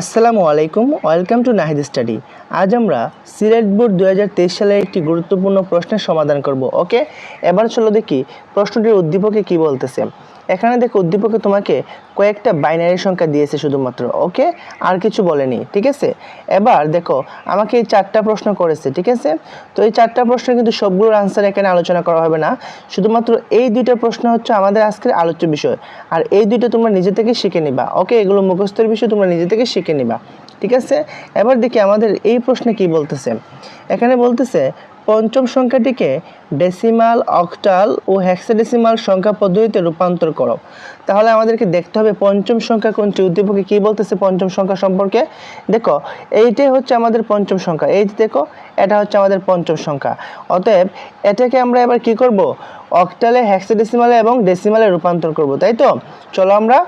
আসসালামু আলাইকুম, welcome to Nahid study. আজ আমরা সিলেট বোর্ড দু সালের একটি গুরুত্বপূর্ণ প্রশ্নের সমাধান করব, ওকে? এবার চলো দেখি প্রশ্নটির উদ্দীপকে কি বলতেছে। এখানে দেখো উদ্দীপকে তোমাকে কয়েকটা বাইনারি সংখ্যা দিয়েছে শুধুমাত্র ওকে আর কিছু বলেনি, ঠিক আছে? এবার দেখো, আমাকে এই চারটা প্রশ্ন করেছে, ঠিক আছে? তো এই চারটা প্রশ্ন কিন্তু সবগুলোর আনসার এখানে আলোচনা করা হবে না। শুধুমাত্র এই দুইটা প্রশ্ন হচ্ছে আমাদের আজকের আলোচ্য বিষয়। আর এই দুইটা তোমরা নিজে থেকে শিখে নিবা ওকে এগুলো মুখস্থের বিষয়, তোমরা নিজে থেকে শিখে নিবা, ঠিক আছে? এবার দেখি আমাদের এই প্রশ্নে কি বলতেছে? এখানে বলতেছে পঞ্চম সংখ্যাটিকে ডেসিমাল অক্টাল ও হ্যাক্সাডেসিমাল সংখ্যা পদ্ধতিতে রূপান্তর করো। তাহলে আমাদেরকে দেখতে হবে পঞ্চম সংখ্যা কোনটি? উদ্দীপকে কি বলতেছে পঞ্চম সংখ্যা সম্পর্কে? দেখো, এইটাই হচ্ছে আমাদের পঞ্চম সংখ্যা। এই যে দেখো, এটা হচ্ছে আমাদের পঞ্চম সংখ্যা। অতএব, এটাকে আমরা এবার কি করব? অক্টালে হেক্সাডেসিমালে এবং ডেসিমালে রূপান্তর করব, তাই তো? চলো আমরা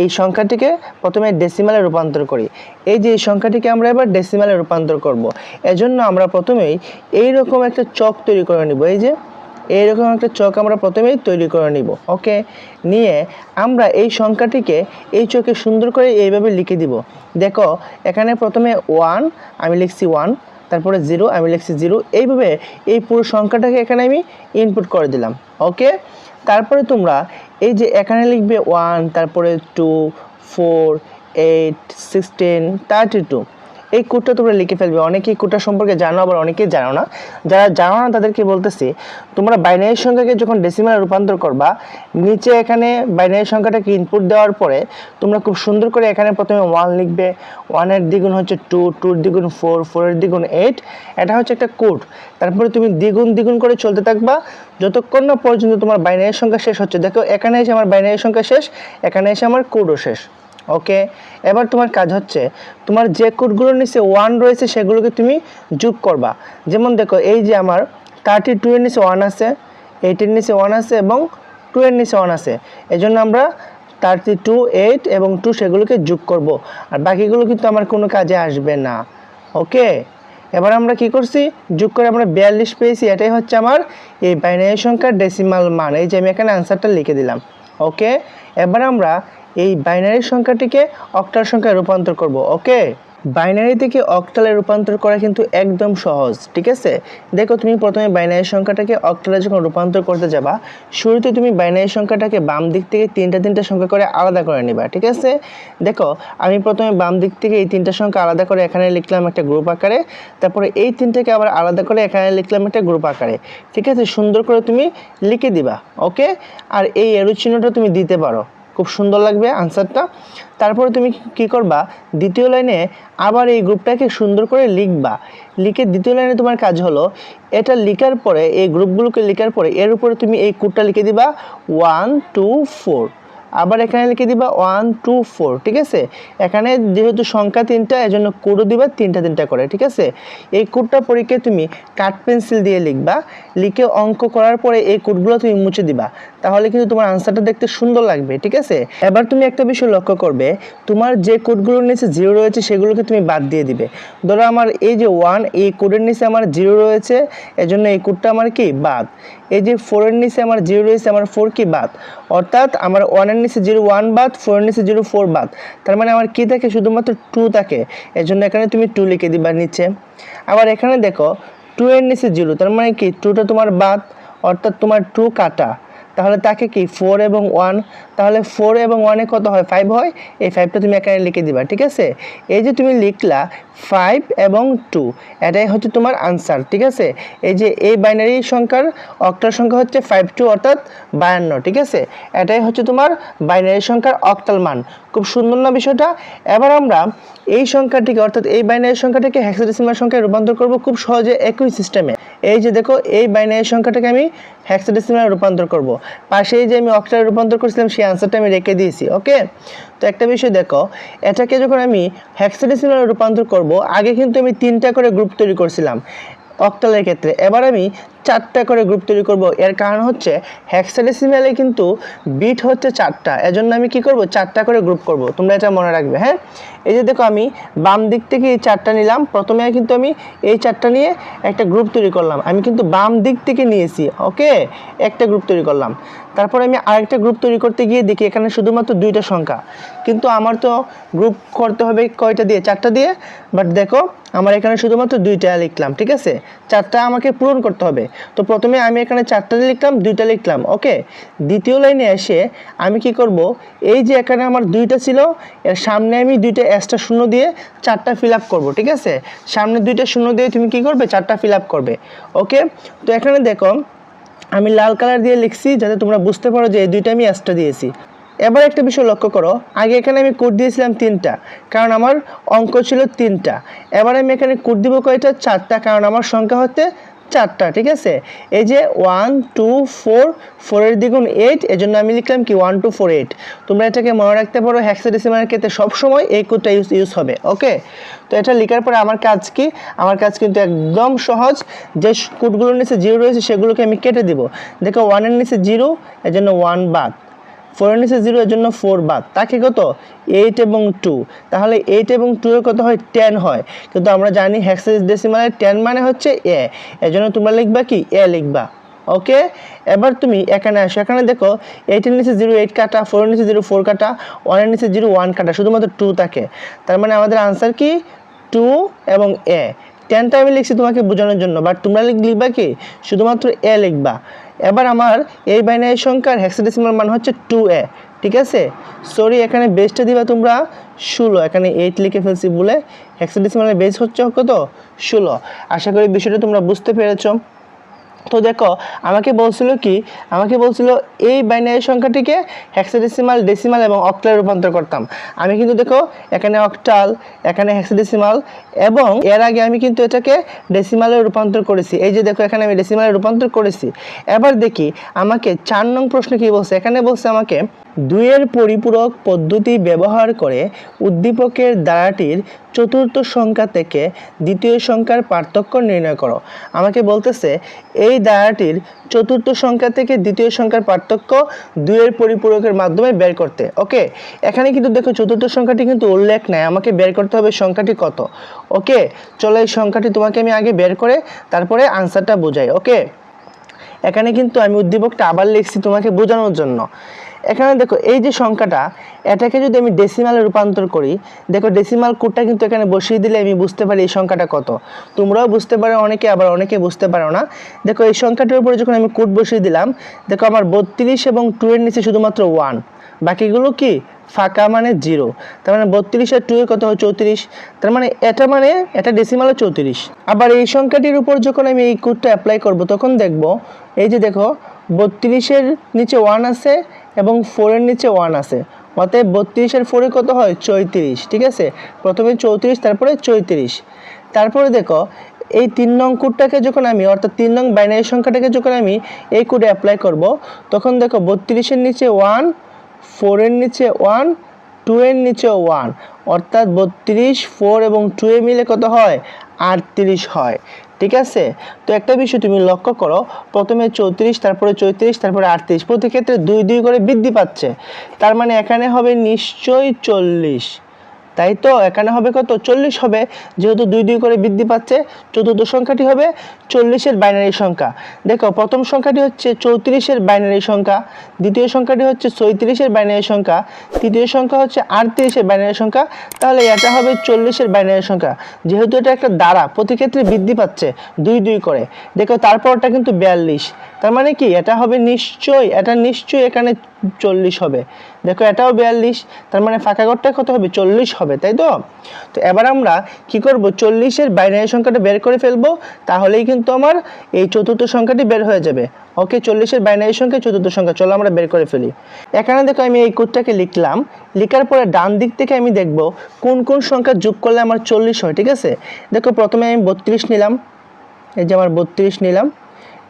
এই সংখ্যাটিকে প্রথমে ডেসিমালে রূপান্তর করি। এই যে এই সংখ্যাটিকে আমরা এবার ডেসিমালে রূপান্তর করব। এজন্য আমরা প্রথমেই এই রকম একটা চক তৈরি করে নিব। এই যে এইরকম একটা চক আমরা প্রথমেই তৈরি করে নিব, ওকে? নিয়ে আমরা এই সংখ্যাটিকে এই চোখে সুন্দর করে এইভাবে লিখে দিব। দেখো, এখানে প্রথমে ওয়ান আমি লিখছি ওয়ান তারপরে জিরো আমি লিখছি জিরো এইভাবে এই পুরো সংখ্যাটাকে এখানে আমি ইনপুট করে দিলাম, ওকে? তারপরে তোমরা এই যে এখানে লিখবে ওয়ান তারপরে two four eight sixteen thirty two এই কোডটা তোমরা লিখে ফেলবে। অনেকেই কোডটা সম্পর্কে জানো, আবার অনেকেই জানো না। যারা জানো না, তাদেরকে বলতেছি, তোমরা বাইনারি সংখ্যাকে যখন ডেসিমালে রূপান্তর করবা, নিচে এখানে বাইনারি সংখ্যাটাকে ইনপুট দেওয়ার পরে, তোমরা খুব সুন্দর করে এখানে প্রথমে ওয়ান লিখবে। ওয়ানের দ্বিগুণ হচ্ছে টু টুর দ্বিগুণ ফোর ফোরের দ্বিগুণ এইট এটা হচ্ছে একটা কোড তারপরে তুমি দ্বিগুণ দ্বিগুণ করে চলতে থাকবা। যতক্ষণ না পর্যন্ত তোমার বাইনারি সংখ্যা শেষ হচ্ছে, দেখো এখানে এসে আমার বাইনারি সংখ্যা শেষ, এখানে এসে আমার কোডও শেষ। ওকে এবার তোমার কাজ হচ্ছে, তোমার যে কোডগুলোর নিচে ওয়ান রয়েছে সেগুলোকে তুমি যোগ করবা। যেমন দেখো, এই যে আমার থার্টি টু এর নিচে ওয়ান আছে এইটের নিচে ওয়ান আছে এবং টু এর নিচে ওয়ান আছে। এই জন্য আমরা থার্টি টু এইট এবং টু সেগুলোকে যোগ করব। আর বাকিগুলো কিন্তু আমার কোনো কাজে আসবে না। ওকে এবার আমরা কি করছি? যোগ করে আমরা বিয়াল্লিশ পেয়েছি, এটাই হচ্ছে আমার এই বাইনারি সংখ্যার ডেসিমাল মান। এই যে আমি এখানে আনসারটা লিখে দিলাম। ওকে এবার আমরা এই বাইনারি সংখ্যাটিকে অক্টাল সংখ্যায় রূপান্তর করব ওকে বাইনারি থেকে অক্টালে রূপান্তর করা কিন্তু একদম সহজ, ঠিক আছে? দেখো, তুমি প্রথমে বাইনারি সংখ্যাটাকে অক্টালে যখন রূপান্তর করতে যাবা, শুরুতে তুমি বাইনারি সংখ্যাটাকে বাম দিক থেকে তিনটা তিনটা সংখ্যা করে আলাদা করে নিবা, ঠিক আছে? দেখো, আমি প্রথমে বাম দিক থেকে এই তিনটা সংখ্যা আলাদা করে এখানে লিখলাম একটা গ্রুপ আকারে, তারপরে এই তিনটাকে আবার আলাদা করে এখানে লিখলাম একটা গ্রুপ আকারে, ঠিক আছে? সুন্দর করে তুমি লিখে দিবা ওকে আর এই এরো চিহ্নটা তুমি দিতে পারো খুব সুন্দর লাগবে আনসারটা তারপরে তুমি কি করবা? দ্বিতীয় লাইনে আবার এই গ্রুপটাকে সুন্দর করে লিখবা। লিখে দ্বিতীয় লাইনে তোমার কাজ হলো, এটা লিখার পরে, এই গ্রুপগুলোকে লিখার পরে, এর উপরে তুমি এই কোডটা লিখে দিবা ওয়ান টু ফোর আবার এখানে লিখে দিবা ওয়ান টু ফোর ঠিক আছে? এখানে যেহেতু সংখ্যা তিনটা, এজন্য কোডও দিবা, তিনটা তিনটা করে, ঠিক আছে? এই কোডটা পরীক্ষায় তুমি কাঠ পেন্সিল দিয়ে লিখবা। লিখে অঙ্ক করার পরে এই কোডগুলো তুমি মুছে দিবা। তাহলে কিন্তু তোমার আনসারটা দেখতে সুন্দর লাগবে, ঠিক আছে? এবার তুমি একটা বিষয় লক্ষ্য করবে, তোমার যে কোডগুলোর নিচে জিরো রয়েছে সেগুলোকে তুমি বাদ দিয়ে দিবে। ধরো আমার এই যে ওয়ান এই কোডের নিচে আমার জিরো রয়েছে, এজন্য এই কোডটা আমার কি? বাদ। এই যে ফোরের নিচে আমার জিরো রয়েছে, আমার ফোর কি? বাদ। অর্থাৎ আমার ওয়ানের নিচে জিরো ওয়ান বাদ ফোরের নিচে জিরো ফোর বাদ। তার মানে আমার কি থাকে? শুধুমাত্র টু থাকে। এর জন্য এখানে তুমি টু লিখে দিবা নিচে। আবার এখানে দেখো টু এর নিচে জিরো তার মানে কি? টুটা তোমার বাদ, অর্থাৎ তোমার টু কাটা। তাহলে তাকে কি ফোর এবং ওয়ান তাহলে ফোর এবং ওয়ানে কত হয়? ফাইভ হয়? এই ফাইভটা তুমি এখানে লিখে দিবা, ঠিক আছে? এই যে তুমি লিখলা ফাইভ এবং টু এটাই হচ্ছে তোমার আনসার ঠিক আছে? এই যে এই বাইনারি সংখ্যার অক্টাল সংখ্যা হচ্ছে ফাইভ টু অর্থাৎ বায়ান্ন, ঠিক আছে? এটাই হচ্ছে তোমার বাইনারি সংখ্যার অক্টাল মান। খুব সুন্দর না বিষয়টা? এবার আমরা এই সংখ্যাটিকে, অর্থাৎ এই বাইনারি সংখ্যাটাকে হেক্সাডেসিমাল সংখ্যায় রূপান্তর করব খুব সহজে একই সিস্টেমে এই যে দেখো, এই বাইনারি সংখ্যাটাকে আমি হেক্সাডেসিমালে রূপান্তর করব। পাশে এই যে আমি অক্টারে রূপান্তর করেছিলাম, সেই আনসারটা আমি রেখে দিয়েছি ওকে তো একটা বিষয় দেখো, এটাকে যখন আমি হ্যাক্সাডেসিমালে রূপান্তর করব, আগে কিন্তু আমি তিনটা করে গ্রুপ তৈরি করছিলাম অক্টালের ক্ষেত্রে। এবার আমি চারটা করে গ্রুপ তৈরি করব। এর কারণ হচ্ছে হ্যাক্সাডেসিমালে কিন্তু বিট হচ্ছে চারটা। এজন্য আমি কি করব? চারটা করে গ্রুপ করব। তোমরা এটা মনে রাখবে হ্যাঁ? এই যে দেখো আমি বাম দিক থেকে এই চারটা নিলাম। প্রথমে কিন্তু আমি এই চারটা নিয়ে একটা গ্রুপ তৈরি করলাম। আমি কিন্তু বাম দিক থেকে নিয়েছি, ওকে? একটা গ্রুপ তৈরি করলাম। তারপরে আমি আরেকটা গ্রুপ তৈরি করতে গিয়ে দেখি এখানে শুধুমাত্র দুইটা সংখ্যা। কিন্তু আমার তো গ্রুপ করতে হবে কয়টা দিয়ে? চারটা দিয়ে? বাট দেখো, আমার এখানে শুধুমাত্র দুইটা লিখলাম, ঠিক আছে? চারটা আমাকে পূরণ করতে হবে। তো প্রথমে আমি এখানে চারটা লিখলাম, দুইটা লিখলাম, ওকে? দ্বিতীয় লাইনে এসে আমি কি করব? এই যে এখানে আমার দুইটা ছিল, এর সামনে আমি দুইটা এক্সট্রা শূন্য দিয়ে চারটা ফিল আপ করব, ঠিক আছে? সামনে দুইটা শূন্য দিয়ে তুমি কি করবে? চারটা ফিল আপ করবে, ওকে? তো এখানে দেখো, আমি লাল কালার দিয়ে লিখছি যাতে তোমরা বুঝতে পারো যে এই দুইটা আমি এক্সট্রা দিয়েছি। এবার একটা বিষয় লক্ষ্য করো, আগে এখানে আমি কোড দিয়েছিলাম তিনটা, কারণ আমার অঙ্ক ছিল তিনটা। এবার আমি এখানে কোড দিব কয়টা? চারটা, কারণ আমার সংখ্যা হচ্ছে চারটা, ঠিক আছে? এই যে ওয়ান টু ফোর ফোরের দ্বিগুণ এইট এজন্য আমি লিখলাম কি ওয়ান টু ফোর এইট তোমরা এটাকে মনে রাখতে পারো হ্যাক্সাডেসিমালের ক্ষেত্রে সবসময় এই কোডটা ইউজ ইউজ হবে ওকে তো এটা লেখার পরে আমার কাজ কি? আমার কাজ কিন্তু একদম সহজ। যে কোডগুলোর নিচে জিরো রয়েছে, সেগুলোকে আমি কেটে দিব। দেখো ওয়ানের নিচে জিরো এজন্য ওয়ান বাদ। ফোরের নিচে জিরো এর জন্য ফোর বাদ। তাকে কত? এইট এবং টু। তাহলে এইট এবং টু এর কত হয়? টেন হয়। কিন্তু আমরা জানি হ্যাক্সাস ডেসিমালের টেন মানে হচ্ছে এ। এর জন্য তোমরা লিখবা কি? এ লিখবা। ওকে? এবার তুমি এখানে আসো। এখানে দেখো, এইটের নিচে জিরো এইট কাটা, ফোরের নিচে জিরো ফোর কাটা, ওয়ানের নিচে জিরো ওয়ান কাটা। শুধুমাত্র টু থাকে। তার মানে আমাদের আনসার কি? টু এবং এ। টেনটা আমি লিখছি তোমাকে বোঝানোর জন্য বাট তোমরা লিখ- লিখবা কি? শুধুমাত্র এ লিখবা। এবার আমার এই বাইনারি সংখ্যার হেক্সাডেসিমাল মান হচ্ছে টু এ ঠিক আছে? সরি এখানে বেসটা দিবা তোমরা ষোলো, এখানে এইট লিখে ফেলছি বলে। হেক্সাডেসিমালের বেস হচ্ছে কত? ষোলো। আশা করি বিষয়টা তোমরা বুঝতে পেরেছ। তো দেখো, আমাকে বলছিল কি, আমাকে বলছিল এই বাইনারি সংখ্যাটিকে হেক্সাডেসিমাল ডেসিমাল এবং অক্টালে রূপান্তর করতাম। আমি কিন্তু দেখো, এখানে অক্টাল এখানে হেক্সাডেসিমাল এবং এর আগে আমি কিন্তু এটাকে ডেসিমালে রূপান্তর করেছি। এই যে দেখো, এখানে আমি ডেসিমালে রূপান্তর করেছি। এবার দেখি, আমাকে চার নং প্রশ্ন কি বলছে? এখানে বলছে আমাকে, দুইয়ের পরিপূরক পদ্ধতি ব্যবহার করে উদ্দীপকের দ্বারাটির চতুর্থ সংখ্যা থেকে দ্বিতীয় সংখ্যার পার্থক্য নির্ণয় করো। আমাকে বলতেছে, এই দ্বারাটির চতুর্থ সংখ্যা থেকে দ্বিতীয় সংখ্যার পার্থক্য দুইয়ের পরিপূরকের মাধ্যমে বের করতে। ওকে, এখানে কিন্তু দেখো চতুর্থ সংখ্যাটি কিন্তু উল্লেখ নাই, আমাকে বের করতে হবে সংখ্যাটি কত। ওকে, চলো এই সংখ্যাটি তোমাকে আমি আগে বের করে তারপরে আনসারটা বোঝাই। ওকে, এখানে কিন্তু আমি উদ্দীপকটা আবার লিখছি তোমাকে বোঝানোর জন্য। এখানে দেখো, এই যে সংখ্যাটা, এটাকে যদি আমি ডেসিমালে রূপান্তর করি, দেখো ডেসিমাল কোডটা কিন্তু এখানে বসিয়ে দিলে আমি বুঝতে পারি এই সংখ্যাটা কত। তোমরাও বুঝতে পারো, অনেকে আবার অনেকে বুঝতে পারো না। দেখো, এই সংখ্যাটার উপরে যখন আমি কোড বসিয়ে দিলাম, দেখো আমার বত্রিশ এবং টু এর নিচে শুধুমাত্র ওয়ান বাকিগুলো কি? ফাঁকা মানে জিরো তার মানে বত্রিশ আর টু এর কত হয়? চৌত্রিশ। তার মানে এটা মানে এটা ডেসিমালে চৌত্রিশ। আবার এই সংখ্যাটির উপর যখন আমি এই কোডটা অ্যাপ্লাই করব, তখন দেখব, এই যে দেখো, বত্রিশের নিচে ওয়ান আছে এবং ফোরের নিচে ওয়ান আছে। অতএব বত্রিশের ফোরে কত হয়? চৌত্রিশ ঠিক আছে? প্রথমে চৌত্রিশ, তারপরে চৌত্রিশ তারপরে দেখো, এই তিন নং কোডটাকে যখন আমি, অর্থাৎ তিন নং বাইনারি সংখ্যাটাকে যখন আমি এই কোডে অ্যাপ্লাই করব, তখন দেখো বত্রিশের নিচে ওয়ান ফোরের নিচে ওয়ান টু এর নিচে ওয়ান অর্থাৎ বত্রিশ ফোর এবং টু এ মিলে কত হয়? আটত্রিশ হয়। ঠিক আছে? তো একটা বিষয় তুমি লক্ষ্য করো, প্রথমে চৌত্রিশ, তারপরে চৌত্রিশ, তারপরে আটত্রিশ প্রতি ক্ষেত্রে দুই দুই করে বৃদ্ধি পাচ্ছে। তার মানে এখানে হবে নিশ্চয়ই চল্লিশ। তাই তো, এখানে হবে কত? চল্লিশ হবে। যেহেতু দুই দুই করে বৃদ্ধি পাচ্ছে, চতুর্থ সংখ্যাটি হবে চল্লিশের বাইনারি সংখ্যা। দেখো, প্রথম সংখ্যাটি হচ্ছে চৌত্রিশের বাইনারি সংখ্যা, দ্বিতীয় সংখ্যাটি হচ্ছে ছয়ত্রিশের বাইনারি সংখ্যা, তৃতীয় সংখ্যা হচ্ছে আটত্রিশের বাইনারি সংখ্যা, তাহলে এটা হবে চল্লিশের বাইনারি সংখ্যা। যেহেতু এটা একটা দ্বারা, প্রতি ক্ষেত্রে বৃদ্ধি পাচ্ছে দুই দুই করে। দেখো, তারপরটা কিন্তু বিয়াল্লিশ। তার মানে কি? এটা হবে নিশ্চয়ই, এটা নিশ্চয়ই এখানে চল্লিশ হবে। দেখো, এটাও বিয়াল্লিশ। তার মানে ফাঁকা ঘরটা কত হবে? চল্লিশ হবে। তাই তো? তো এবার আমরা কি করব? চল্লিশের বাইনারি সংখ্যাটা বের করে ফেলব, তাহলেই কিন্তু আমার এই চতুর্থ সংখ্যাটি বের হয়ে যাবে। ওকে চল্লিশের বাইনারি সংখ্যা, চতুর্থ সংখ্যা, চলো আমরা বের করে ফেলি। এখানে দেখো আমি এই কোডটাকে লিখলাম, লেখার পরে ডান দিক থেকে আমি দেখব কোন কোন সংখ্যা যোগ করলে আমার চল্লিশ হয়, ঠিক আছে? দেখো প্রথমে আমি বত্রিশ নিলাম, এই যে আমার বত্রিশ নিলাম।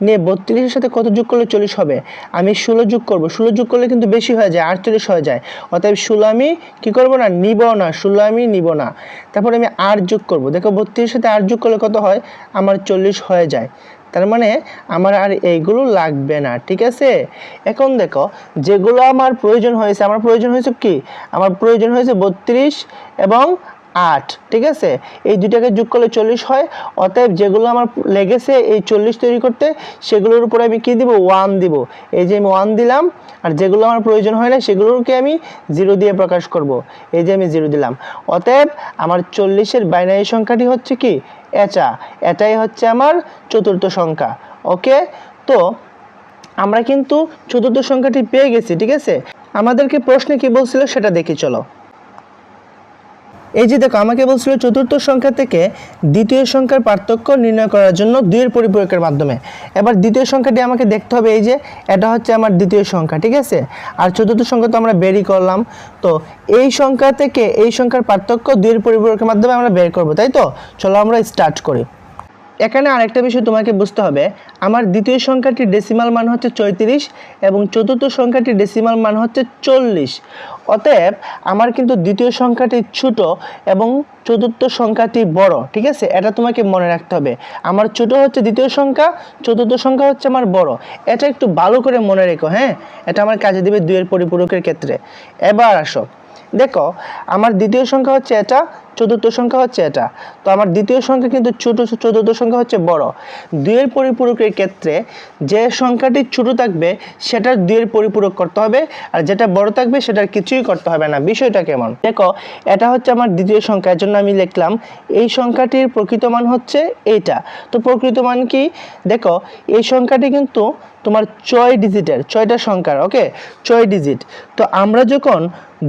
নিয়ে বত্রিশের সাথে কত যোগ করলে চল্লিশ হবে? আমি ষোলো যোগ করব। ষোলো যোগ করলে কিন্তু বেশি হয়ে যায়, আটচল্লিশ হয়ে যায়। অতএব ষোলো আমি কী করব না? নিব না, ষোলো আমি নিব না। তারপরে আমি আট যোগ করব। দেখো বত্রিশের সাথে আট যোগ করলে কত হয়? আমার চল্লিশ হয়ে যায়। তার মানে আমার আর এইগুলো লাগবে না, ঠিক আছে? এখন দেখো, যেগুলো আমার প্রয়োজন হয়েছে, আমার প্রয়োজন হয়েছে কি? আমার প্রয়োজন হয়েছে বত্রিশ এবং আট, ঠিক আছে? এই দুটাকে যোগ করলে চল্লিশ হয়। অতএব যেগুলো আমার লেগেছে, এই চল্লিশ তৈরি করতে, সেগুলোর উপরে আমি কি দিব? ওয়ান দিব। এই যে আমি ওয়ান দিলাম, আর যেগুলো আমার প্রয়োজন হয় না, সেগুলোকে আমি জিরো দিয়ে প্রকাশ করব। এই যে আমি জিরো দিলাম। অতএব আমার চল্লিশের বাইনারি সংখ্যাটি হচ্ছে কি? এটা। এটাই হচ্ছে আমার চতুর্থ সংখ্যা। ওকে? তো আমরা কিন্তু চতুর্থ সংখ্যাটি পেয়ে গেছি, ঠিক আছে? আমাদেরকে প্রশ্নে কি বলছিল সেটা দেখি চলো। এই যে দেখো, আমাকে বলছিল চতুর্থ সংখ্যা থেকে দ্বিতীয় সংখ্যার পার্থক্য নির্ণয় করার জন্য দুইয়ের পরিপূরকের মাধ্যমে। এবার দ্বিতীয় সংখ্যাটি আমাকে দেখতে হবে, এই যে এটা হচ্ছে আমার দ্বিতীয় সংখ্যা, ঠিক আছে? আর চতুর্থ সংখ্যা তো আমরা বেরই করলাম। তো এই সংখ্যা থেকে এই সংখ্যার পার্থক্য দুইয়ের পরিপূরকের মাধ্যমে আমরা বের করব, তাই তো? চলো আমরা স্টার্ট করি। এখানে আরেকটা বিষয় তোমাকে বুঝতে হবে। আমার দ্বিতীয় সংখ্যাটির ডেসিমাল মান হচ্ছে চৌত্রিশ এবং চতুর্থ সংখ্যাটির ডেসিমাল মান হচ্ছে চল্লিশ। অতএব আমার কিন্তু দ্বিতীয় সংখ্যাটি ছোট এবং চতুর্থ সংখ্যাটি বড়, ঠিক আছে? এটা তোমাকে মনে রাখতে হবে। আমার ছোট হচ্ছে দ্বিতীয় সংখ্যা, চতুর্থ সংখ্যা হচ্ছে আমার বড়। এটা একটু ভালো করে মনে রেখো হ্যাঁ? এটা আমার কাজে দেবে দুইয়ের পরিপূরকের ক্ষেত্রে। এবার আসো। দেখো, আমার দ্বিতীয় সংখ্যা হচ্ছে এটা চতুর্থ সংখ্যা হচ্ছে এটা। তো আমার দ্বিতীয় সংখ্যা কিন্তু ছোট, চতুর্থ সংখ্যা হচ্ছে বড়। দুইয়ের পরিপূরকের ক্ষেত্রে যে সংখ্যাটি ছোট থাকবে, সেটার দুইয়ের পরিপূরক করতে হবে, আর যেটা বড় থাকবে, সেটার কিছুই করতে হবে না। বিষয়টা কেমন? দেখো, এটা হচ্ছে আমার দ্বিতীয় সংখ্যা এর জন্য আমি লিখলাম, এই সংখ্যাটির প্রকৃত মান হচ্ছে এইটা। তো প্রকৃত মান কি? দেখো, এই সংখ্যাটি কিন্তু তোমার ছয় ডিজিটের ছয়টা সংখ্যার ওকে ছয় ডিজিট তো আমরা যখন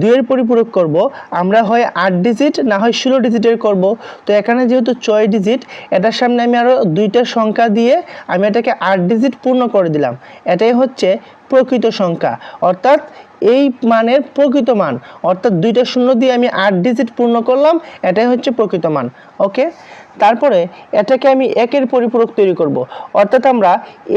দুইয়ের পরিপূরক করব, আমরা হয় আট ডিজিট না হয় ষোলো ডিজিটের করব। তো এখানে যেহেতু ছয় ডিজিট এটার সামনে আমি আরও দুইটা সংখ্যা দিয়ে আমি এটাকে আট ডিজিট পূর্ণ করে দিলাম। এটাই হচ্ছে প্রকৃত সংখ্যা। অর্থাৎ এই মানের প্রকৃত মান। অর্থাৎ দুইটা শূন্য দিয়ে আমি আট ডিজিট পূর্ণ করলাম, এটাই হচ্ছে প্রকৃত মান। ওকে? তারপরে এটাকে আমি একের পরিপূরক তৈরি করব। অর্থাৎ আমরা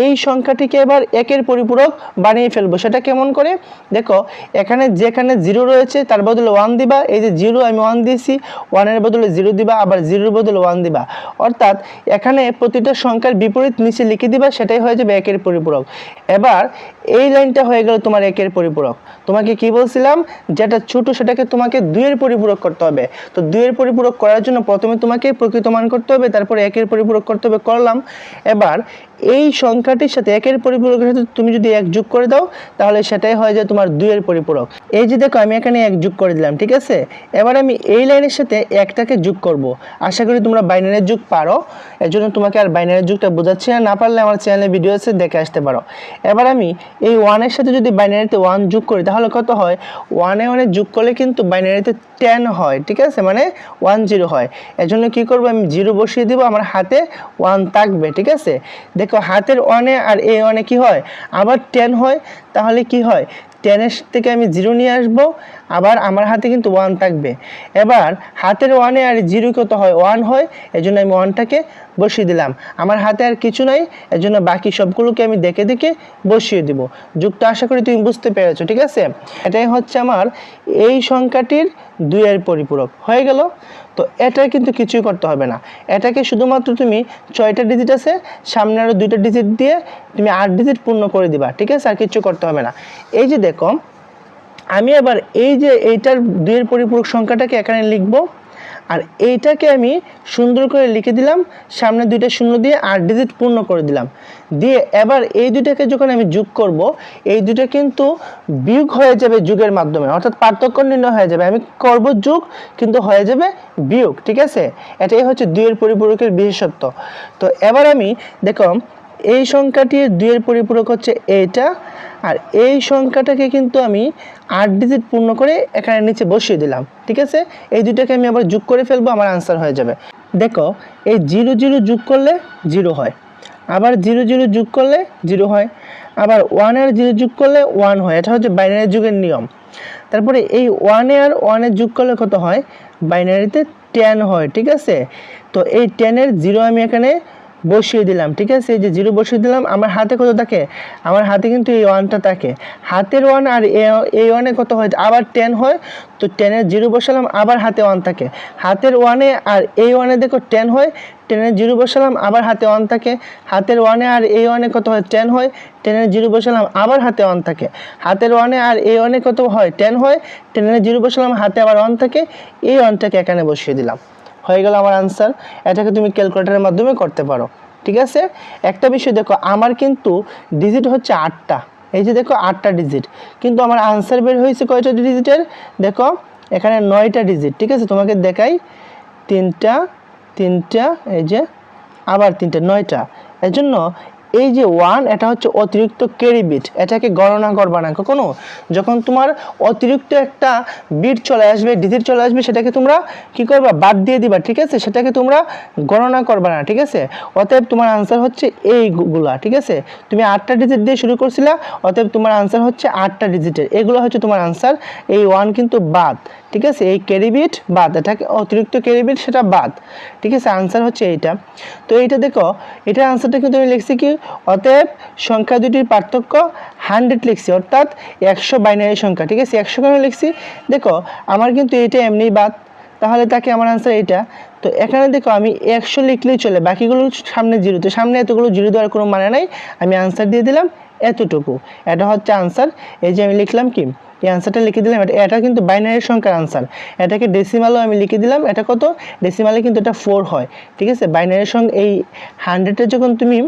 এই সংখ্যাটিকে এবার একের পরিপূরক বানিয়ে ফেলব। সেটা কেমন করে? দেখো, এখানে যেখানে জিরো রয়েছে, তার বদলে ওয়ান দিবা। এই যে জিরো আমি ওয়ান দিয়েছি ওয়ানের বদলে জিরো দিবা, আবার জিরোর বদলে ওয়ান দিবা। অর্থাৎ এখানে প্রতিটা সংখ্যার বিপরীত নিচে লিখে দিবা, সেটাই হয়ে যাবে একের পরিপূরক। এবার এই লাইনটা হয়ে গেল তোমার একের পরিপূরক। তোমাকে কি বলছিলাম? যেটা ছোট সেটাকে তোমাকে দুইয়ের পরিপূরক করতে হবে। তো দুইয়ের পরিপূরক করার জন্য প্রথমে তোমাকে প্রকৃত মান করতে হবে, তারপরে একের পরিপূরক করতে হবে, করলাম। এবার এই সংখ্যাটির সাথে একের পরিপূরকের সাথে তুমি যদি এক যোগ করে দাও, তাহলে সেটাই হয়ে যায় তোমার দুইয়ের পরিপূরক। এই যে দেখো, আমি এখানে এক যোগ করে দিলাম, ঠিক আছে? এবার আমি এই লাইনের সাথে একটাকে যোগ করব। আশা করি তোমরা বাইনারির যুগ পারো। এর জন্য তোমাকে আর বাইনারির যুগটা বোঝাচ্ছি না না পারলে আমার চ্যানেলে ভিডিও আছে, দেখে আসতে পারো। এবার আমি এই ওয়ানের সাথে যদি বাইনারিতে ওয়ান যোগ করি, তাহলে কত হয়? ওয়ানে ওয়ানে যোগ করলে কিন্তু বাইনারিতে টেন হয়, ঠিক আছে? মানে ওয়ান জিরো হয়। এর জন্য কী করব? আমি জিরো বসিয়ে দিব, আমার হাতে ওয়ান থাকবে, ঠিক আছে? দেখো হাতের ওয়ানে আর এ ওয়ানে কি হয়? আবার টেন হয়, তাহলে কি হয়? টেনের থেকে আমি জিরো নিয়ে আসব আবার আমার হাতে কিন্তু ওয়ান থাকবে। এবার হাতের ওয়ানে আর জিরো কত হয়? ওয়ান হয় এই জন্য আমি ওয়ানটাকে বসিয়ে দিলাম। আমার হাতে আর কিছু নাই এর জন্য বাকি সবগুলোকে আমি দেখে দেখে বসিয়ে দিব। যুক্ত আশা করি তুমি বুঝতে পেরেছ, ঠিক আছে? এটাই হচ্ছে আমার এই সংখ্যাটির দুইয়ের পরিপূরক। হয়ে গেল? তো এটা কিন্তু কিছুই করতে হবে না। এটাকে শুধুমাত্র তুমি ছয়টা ডিজিট আছে, সামনে আরও দুইটা ডিজিট দিয়ে তুমি আট ডিজিট পূর্ণ করে দিবা, ঠিক আছে? আর কিছু করতে হবে না। এই যে দেখো আমি আবার এই যে এইটার দুইয়ের পরিপূরক সংখ্যাটাকে এখানে লিখব, আর এইটাকে আমি সুন্দর করে লিখে দিলাম, সামনে দুইটা শূন্য দিয়ে আট ডিজিট পূর্ণ করে দিলাম। দিয়ে এবার এই দুইটাকে যখন আমি যোগ করব, এই দুইটা কিন্তু বিয়োগ হয়ে যাবে যুগের মাধ্যমে, অর্থাৎ পার্থক্য নির্ণয় হয়ে যাবে। আমি করব যোগ, কিন্তু হয়ে যাবে বিয়োগ, ঠিক আছে? এটাই হচ্ছে দুইয়ের পরিপূরকের বিশেষত্ব। তো এবার আমি, দেখো, এই সংখ্যাটির দুইয়ের পরিপূরক হচ্ছে এইটা আর এই সংখ্যাটাকে কিন্তু আমি আট ডিজিট পূর্ণ করে এখানে নিচে বসিয়ে দিলাম, ঠিক আছে? এই দুইটাকে আমি আবার যোগ করে ফেলব, আমার আনসার হয়ে যাবে। দেখো, এই জিরো জিরো যোগ করলে জিরো হয়, আবার জিরো জিরো যোগ করলে জিরো হয়, আবার ওয়ানের জিরো যোগ করলে ওয়ান হয়, এটা হচ্ছে বাইনারি যুগের নিয়ম। তারপরে এই ওয়ানে আর ওয়ানের যোগ করলে কত হয়? বাইনারিতে টেন হয়, ঠিক আছে? তো এই টেনের জিরো আমি এখানে বসিয়ে দিলাম, ঠিক আছে? এই যে জিরো বসিয়ে দিলাম, আমার হাতে কত থাকে? আমার হাতে কিন্তু এই ওয়ানটা থাকে। হাতের ওয়ান আর এই ওয়ানে কত হয়? আবার টেন হয়, তো টেনের জিরো বসালাম, আবার হাতে ওয়ান থাকে। হাতের ওয়ানে আর এই ওয়ানে দেখো টেন হয় টেনের জিরো বসালাম, আবার হাতে ওয়ান থাকে। হাতের ওয়ানে আর এই ওয়ানে কত হয়? টেন হয় টেনের জিরো বসালাম, আবার হাতে ওয়ান থাকে। হাতের ওয়ানে আর এই ওয়ানে কত হয়? টেন হয় টেনের জিরো বসালাম, হাতে আবার ওয়ান থাকে। এই ওয়ানটাকে এখানে বসিয়ে দিলাম। হয়ে গেল আমার আনসার এটাকে তুমি ক্যালকুলেটারের মাধ্যমে করতে পারো। ঠিক আছে? একটা বিষয় দেখো, আমার কিন্তু ডিজিট হচ্ছে আটটা। এই যে দেখো, আটটা ডিজিট কিন্তু আমার আনসার বের হয়েছে কয়টা ডিজিটের দেখো, এখানে নয়টা ডিজিট ঠিক আছে? তোমাকে দেখাই। তিনটা তিনটা, এই যে, আবার তিনটা, নয়টা। এর জন্য এই যে ওয়ান এটা হচ্ছে অতিরিক্ত ক্যারি বিট এটাকে গণনা করবা না। কখনো? যখন তোমার অতিরিক্ত একটা বিট চলে আসবে ডিজিট চলে আসবে, সেটাকে তোমরা কি করবা? বাদ দিয়ে দিবা, ঠিক আছে? সেটাকে তোমরা গণনা করবা না, ঠিক আছে? অতএব তোমার আনসার হচ্ছে এইগুলা, ঠিক আছে? তুমি আটটা ডিজিট দিয়ে শুরু করছিলা, অতএব তোমার আনসার হচ্ছে আটটা ডিজিটের এগুলো হচ্ছে তোমার আনসার এই ওয়ান কিন্তু বাদ। ঠিক আছে? এই ক্যারিবিট বাদ, এটাকে অতিরিক্ত ক্যারিবিট, সেটা বাদ। ঠিক আছে? আনসার হচ্ছে এইটা। তো এইটা দেখো, এটার আনসারটা কিন্তু আমি লিখছি কি? অতএব সংখ্যা দুটির পার্থক্য হান্ড্রেড লিখছি, অর্থাৎ একশো বাইনারি সংখ্যা। ঠিক আছে? একশো কেন লিখছি? দেখো, আমার কিন্তু এটা এমনি বাদ। তাহলে তাকে আমার আনসার এইটা। তো এখানে দেখো আমি একশো লিখলেই চলে, বাকিগুলো সামনে জিরো। তো সামনে এতগুলো জিরো দেওয়ার কোনো মানে নাই, আমি আনসার দিয়ে দিলাম এতটুকু। এটা হচ্ছে আনসার এই যে আমি লিখলাম কি? এই আনসারটা লিখে দিলাম। এটা এটা কিন্তু বাইনারি সংখ্যার আনসার এটাকে ডেসিমালও আমি লিখে দিলাম। এটা কত? ডেসিমালে কিন্তু এটা ফোর হয়। ঠিক আছে? বাইনারি সংখ্যা এই হান্ড্রেডে যখন তুমি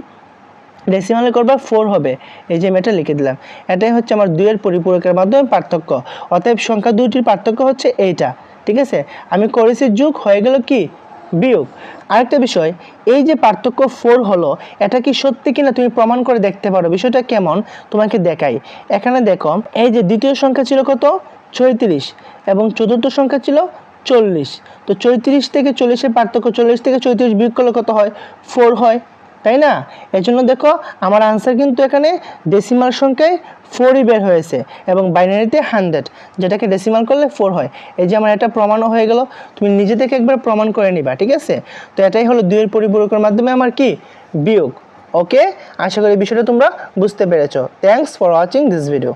ডেসিমালে করবা ফোর হবে। এই যে আমি এটা লিখে দিলাম। এটাই হচ্ছে আমার দুইয়ের পরিপূরকের মাধ্যমে পার্থক্য। অতএব সংখ্যা দুইটির পার্থক্য হচ্ছে এইটা। ঠিক আছে? আমি করেছি যোগ, হয়ে গেল কি? বিয়োগ। আরেকটা বিষয়, এই যে পার্থক্য ফোর হলো, এটা কি সত্যি কিনা তুমি প্রমাণ করে দেখতে পারো? বিষয়টা কেমন? তোমাকে দেখাই। এখানে দেখো, এই যে দ্বিতীয় সংখ্যা ছিল কত? ছয়ত্রিশ। এবং চতুর্থ সংখ্যা ছিল চল্লিশ। তো চৈত্রিশ থেকে চল্লিশের পার্থক্য, চল্লিশ থেকে চৌত্রিশ বিয়োগ করলে কত হয়? ফোর হয়। তাই না? এই জন্য দেখো, আমার আনসার কিন্তু এখানে ডেসিমাল সংখ্যায় ফোরই বের হয়েছে এবং বাইনারিতে হান্ড্রেড যেটাকে ডেসিমাল করলে ফোর হয়। এই যে আমার এটা প্রমাণও হয়ে গেল, তুমি নিজে থেকে একবার প্রমাণ করে নিবা, ঠিক আছে? তো এটাই হলো দুইয়ের পরিপূরকের মাধ্যমে আমার কি? বিয়োগ। ওকে আশা করি বিষয়টা তোমরা বুঝতে পেরেছ। Thanks for watching this video